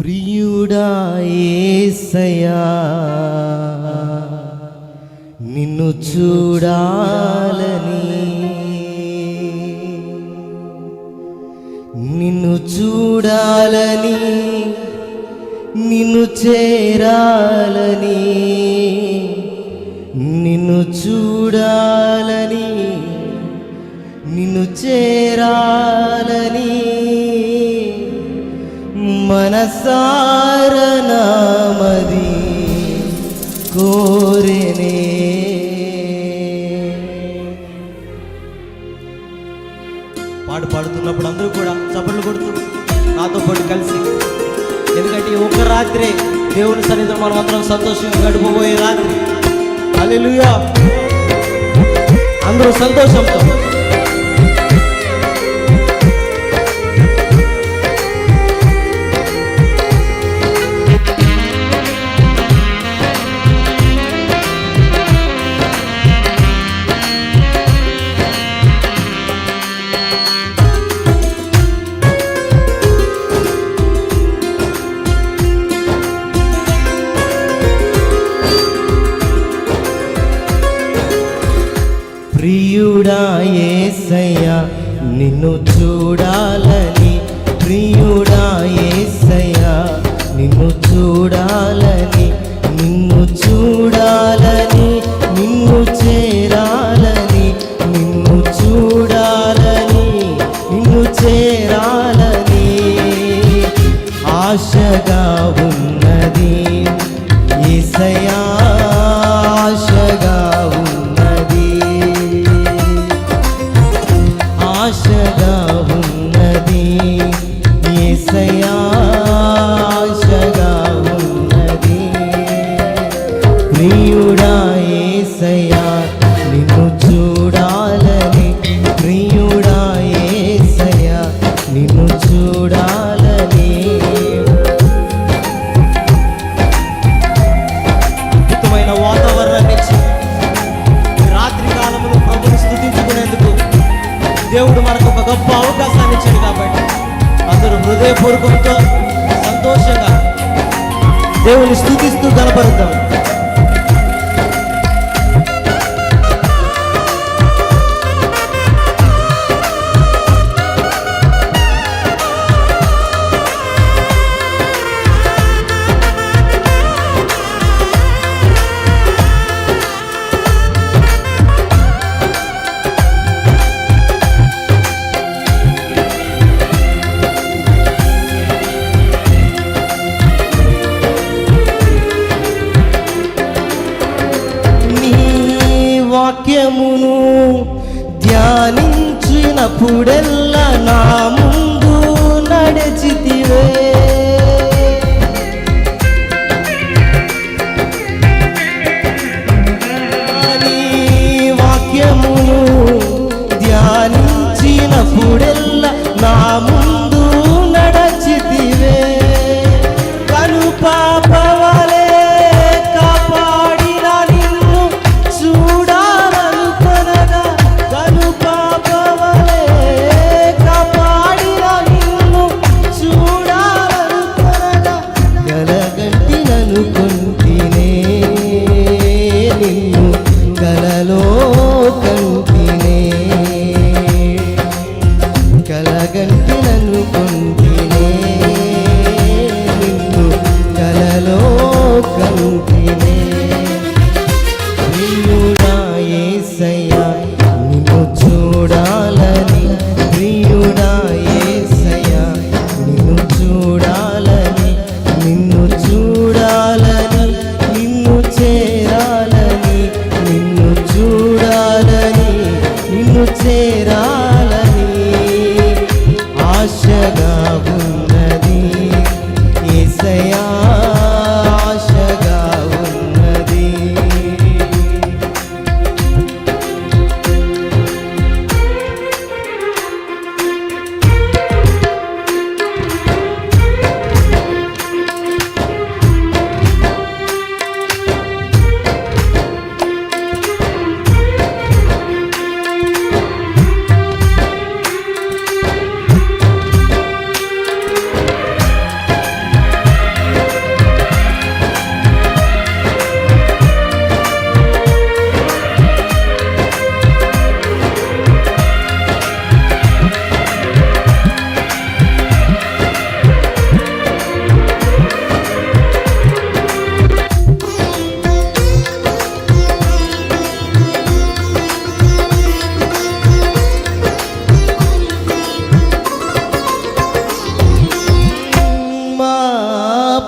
ప్రియుడా ఏసయా నిన్ను చూడాలని. నిన్ను చూడాలని. నిన్ను చేరాలని. నిన్ను చూడాలని. నిన్ను చే మనసార నామది పాడు పాడుతున్నప్పుడు అందరూ కూడా చప్పట్లు కొడుతూ నాతో పాటు కలిసి. ఎందుకంటే ఒక ఒక్క దేవుని సన్నిధిలో మనం అందరం సంతోషంగా గడిపోయే రాత్రి. హల్లెలూయా. అందరూ సంతోషంతో ప్రియుడాయేసయ్యా నిన్ను చూడాలని ప్రియుడాయేసయ్యా నిన్ను చూడాలని say, oh. దేవుని స్థుతిస్తూ కనపరుద్దాం ధ్యానించినప్పుడెల్లా నా ముందు నడిచితివే.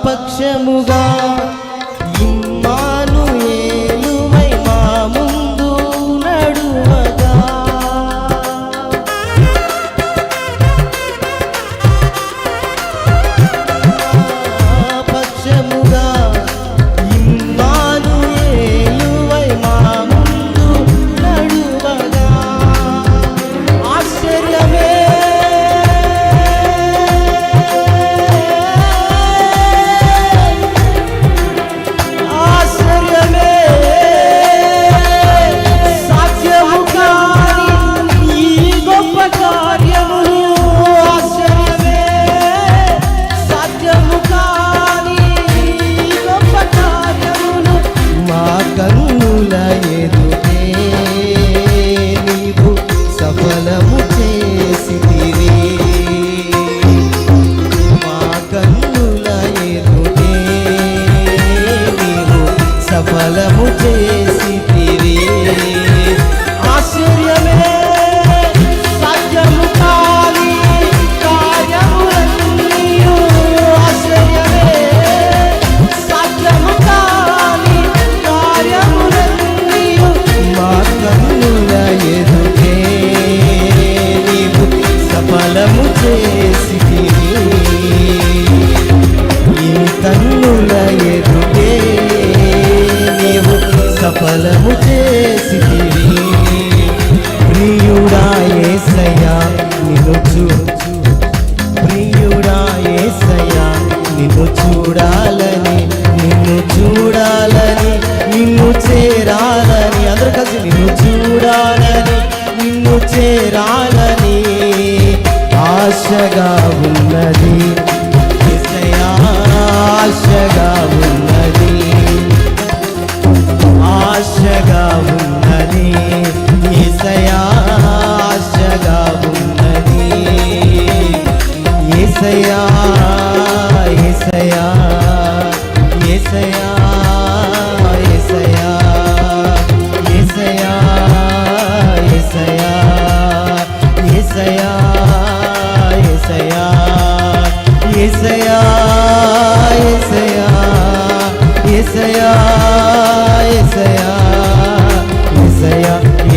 పక్షముగా చేసి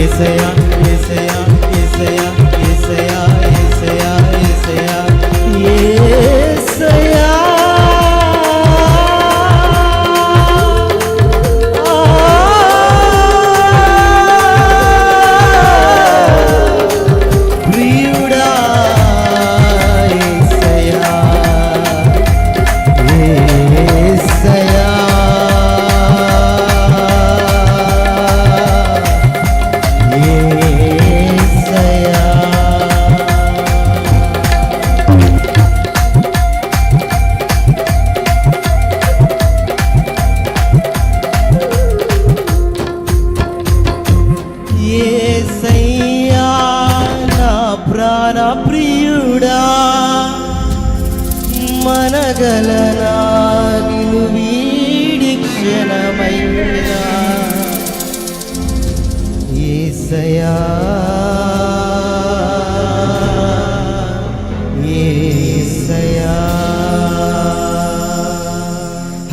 ఏసయా ఏసయా ఏసయా మనగలనా నిన్ను వీడి క్షణమైనా. ఏసయా